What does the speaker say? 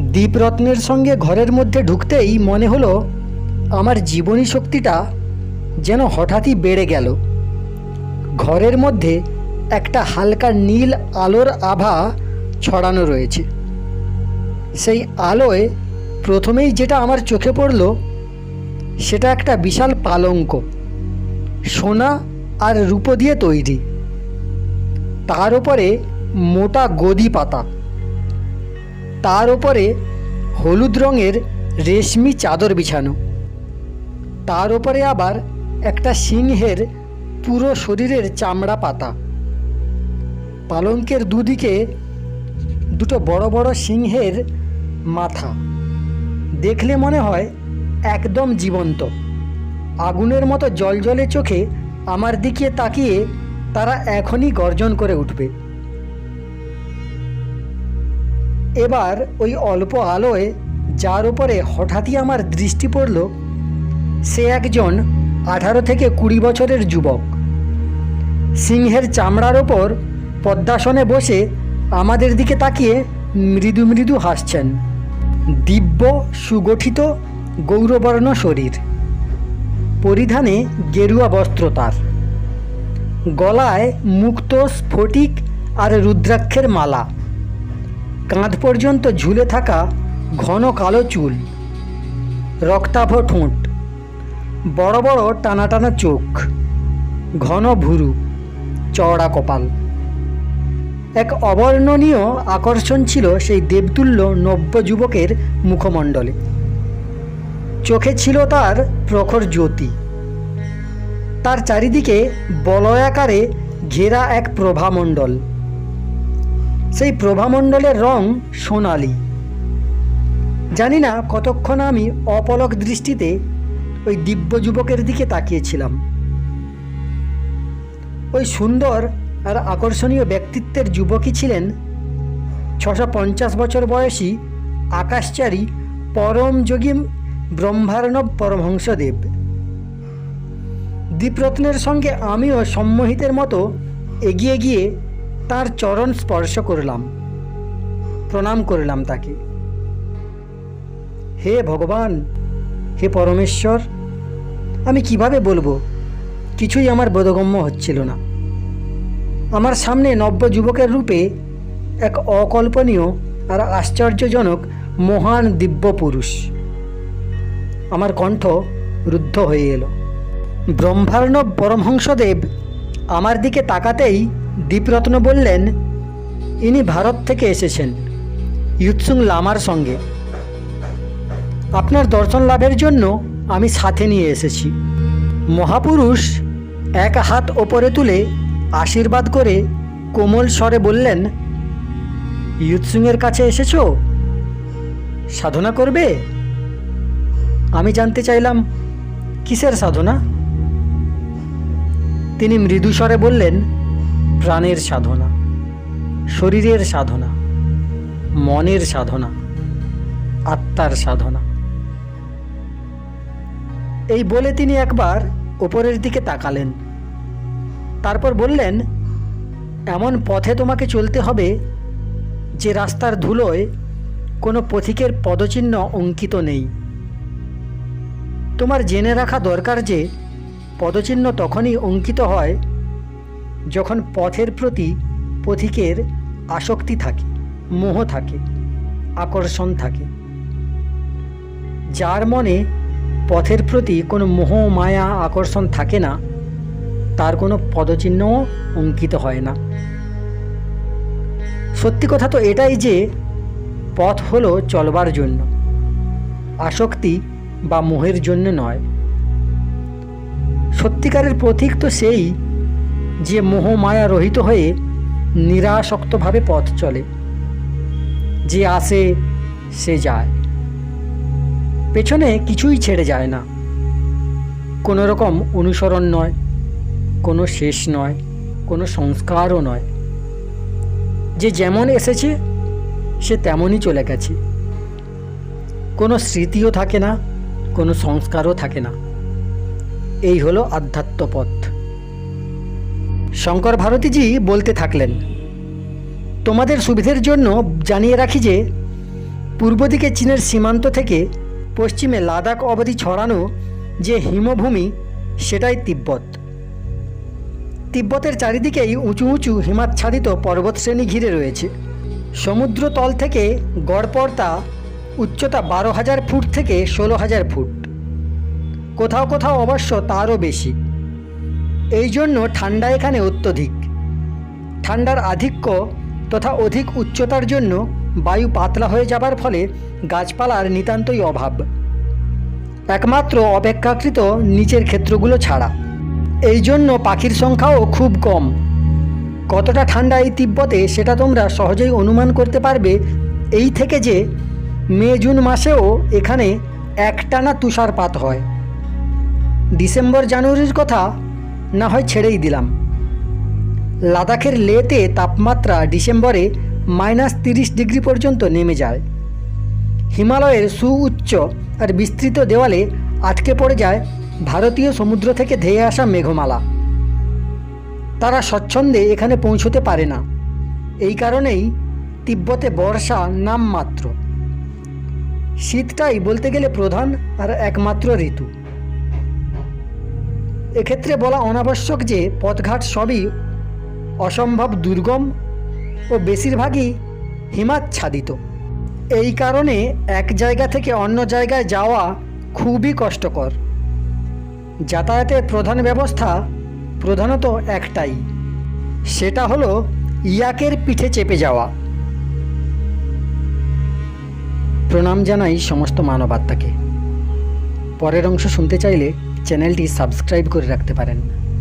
দীপরত্নের সঙ্গে ঘরের মধ্যে ঢুকতেই মনে হলো, আমার জীবনী শক্তিটা যেন হঠাৎই বেড়ে গেল। ঘরের মধ্যে একটা হালকা নীল আলোর আভা ছড়ানো রয়েছে। সেই আলোয় প্রথমেই যেটা আমার চোখে পড়ল, সেটা একটা বিশাল পালঙ্ক, সোনা আর রূপো দিয়ে তৈরি। তার উপরে মোটা গদি পাতা। তার ওপরে হলুদ রঙের রেশমি চাদর বিছানো। তার ওপরে আবার একটা সিংহের পুরো শরীরের চামড়া পাতা। পালঙ্কের দুদিকে দুটো বড় বড় সিংহের মাথা। দেখলে মনে হয় একদম জীবন্ত। আগুনের মতো জলজলে চোখে আমার দিকে তাকিয়ে তারা এখনই গর্জন করে উঠবে। এবার ওই অল্প আলোয়, যার উপরে হঠাৎই আমার দৃষ্টি পড়ল, সে একজন আঠারো থেকে কুড়ি বছরের যুবক। সিংহের চামড়ার ওপর পদ্মাসনে বসে আমাদের দিকে তাকিয়ে মৃদু মৃদু হাসছেন। দিব্য, সুগঠিত, গৌরবর্ণ শরীর। পরিধানে গেরুয়া বস্ত্র তার। গলায় মুক্ত, স্ফটিক আর রুদ্রাক্ষের মালা। কাঁধ পর্যন্ত ঝুলে থাকা ঘন কালো চুল, রক্তাভ ঠোঁট, বড় বড় টানা টানা চোখ, ঘন ভুরু, চওড়া কপাল। এক অবর্ণনীয় আকর্ষণ ছিল সেই দেবতুল্য নব্য যুবকের মুখমণ্ডলে। চোখে ছিল তার প্রখর জ্যোতি। তার চারিদিকে বলয়াকারে ঘেরা এক প্রভামণ্ডল। সেই প্রভামণ্ডলের রং সোনালি। জানি না কতক্ষণ আমি অপলক দৃষ্টিতে ওই দিব্য যুবকের দিকে তাকিয়েছিলাম। ওই সুন্দর আর আকর্ষণীয় ব্যক্তিত্বের যুবকই ছিলেন ছশো পঞ্চাশ বছর বয়সী আকাশচারী পরম যোগী ব্রহ্মার্ণব পরমহংসদেব। দীপরত্নের সঙ্গে আমিও সম্মোহিতের মতো এগিয়ে গিয়ে তার চরণ স্পর্শ করলাম। প্রণাম করলাম তাকে। হে ভগবান, হে পরমেশ্বর, আমি কীভাবে বলব, কিছুই আমার বোধগম্য হচ্ছিল না। আমার সামনে নব্য যুবকের রূপে এক অকল্পনীয় আর আশ্চর্যজনক মহান দিব্য পুরুষ আমার কণ্ঠ রুদ্ধ হয়ে এলো। ব্রহ্মার্ণব পরমহংসদেব আমার দিকে তাকাতেই দীপরত্ন বললেন, ইনি ভারত থেকে এসেছেন, ইউৎসুং লামার সঙ্গে। আপনার দর্শন লাভের জন্য আমি সাথে নিয়ে এসেছি। মহাপুরুষ এক হাত ওপরে তুলে আশীর্বাদ করে কোমল স্বরে বললেন, ইউৎসুংয়ের কাছে এসেছ? সাধনা করবে? আমি জানতে চাইলাম, কিসের সাধনা? তিনি মৃদু স্বরে বললেন প্রাণের সাধনা, শরীরের সাধনা, মনের সাধনা, আত্মার সাধনা। এই বলে তিনি একবার ওপরের দিকে তাকালেন। তারপর বললেন, এমন পথে তোমাকে চলতে হবে যে রাস্তার ধুলোয় কোনো পথিকের পদচিহ্ন অঙ্কিত নেই। তোমার জেনে রাখা দরকার যে পদচিহ্ন তখনই অঙ্কিত হয় যখন পথের প্রতি পথিকের আসক্তি থাকে, মোহ থাকে, আকর্ষণ থাকে, যার মনে পথের প্রতি কোনো মোহ, মায়া, আকর্ষণ থাকে না, তার কোনো পদচিহ্নও অঙ্কিত হয় না। সত্যি কথা তো এটাই যে পথ হলো চলবার জন্য, আসক্তি বা মোহের জন্য নয়। সত্যিকারের প্রতীক তো সেই যে মোহ মায়া রহিত হয়ে নিরাসক্তভাবে পথ চলে। যে আসে, সে যায়। পেছনে কিছুই ছেড়ে যায় না। কোনো রকম অনুসরণ নয়, কোনো শেষ নয়, কোনো সংস্কারও নয়। যে যেমন এসেছে, সে তেমনই চলে গেছে। কোনো স্মৃতিও থাকে না, কোনো সংস্কারও থাকে না। এই হলো আধ্যাত্মপথ। শঙ্কর ভারতীজি বলতে থাকলেন, তোমাদের সুবিধের জন্য জানিয়ে রাখি যে, পূর্ব দিকে চীনের সীমান্ত থেকে পশ্চিমে লাদাখ অবধি ছড়ানো যে হিমভূমি, সেটাই তিব্বত। তিব্বতের চারিদিকেই উঁচু উঁচু হিমাচ্ছাদিত পর্বতশ্রেণী ঘিরে রয়েছে। সমুদ্র তল থেকে গড়পড়তা উচ্চতা বারো হাজার ফুট থেকে ষোলো হাজার ফুট। কোথাও কোথাও অবশ্য তারও বেশি। এই জন্য ঠান্ডা এখানে অত্যধিক। ঠান্ডার আধিক্য তথা অধিক উচ্চতার জন্য বায়ু পাতলা হয়ে যাবার ফলে গাছপালার নিতান্তই অভাব। একমাত্র অপেক্ষাকৃত নিচের ক্ষেত্রগুলো ছাড়া। এই জন্য পাখির সংখ্যাও খুব কম। কতটা ঠান্ডা এই তিব্বতে সেটা তোমরা সহজেই অনুমান করতে পারবে। এই থেকে যে মে, জুন মাসেও এখানে একটানা তুষারপাত হয়। ডিসেম্বর, জানুয়ারির কথা না হয় ছেড়েই দিলাম। লাদাখের লেতে তাপমাত্রা ডিসেম্বরে মাইনাস তিরিশ ডিগ্রি পর্যন্ত নেমে যায়। হিমালয়ের সুউচ্চ আর বিস্তৃত দেওয়ালে আটকে পড়ে যায় ভারতীয় সমুদ্র থেকে ধেয়ে আসা মেঘমালা। তারা স্বচ্ছন্দে এখানে পৌঁছতে পারে না। এই কারণেই তিব্বতে বর্ষা নামমাত্র। শীতটাই বলতে গেলে প্রধান আর একমাত্র ঋতু। এক্ষেত্রে বলা অনাবশ্যক যে পথঘাট সবই অসম্ভব দুর্গম ও বেশিরভাগই হিমাচ্ছাদিত। এই কারণে এক জায়গা থেকে অন্য জায়গায় যাওয়া খুবই কষ্টকর। যাতায়াতের প্রধান ব্যবস্থা প্রধানত একটাই, সেটা হলো ইয়াকের পিঠে চেপে যাওয়া। প্রণাম জানাই সমস্ত মানবাত্মাকে পরের অংশ শুনতে চাইলে চ্যানেলটি সাবস্ক্রাইব করে রাখতে পারেন।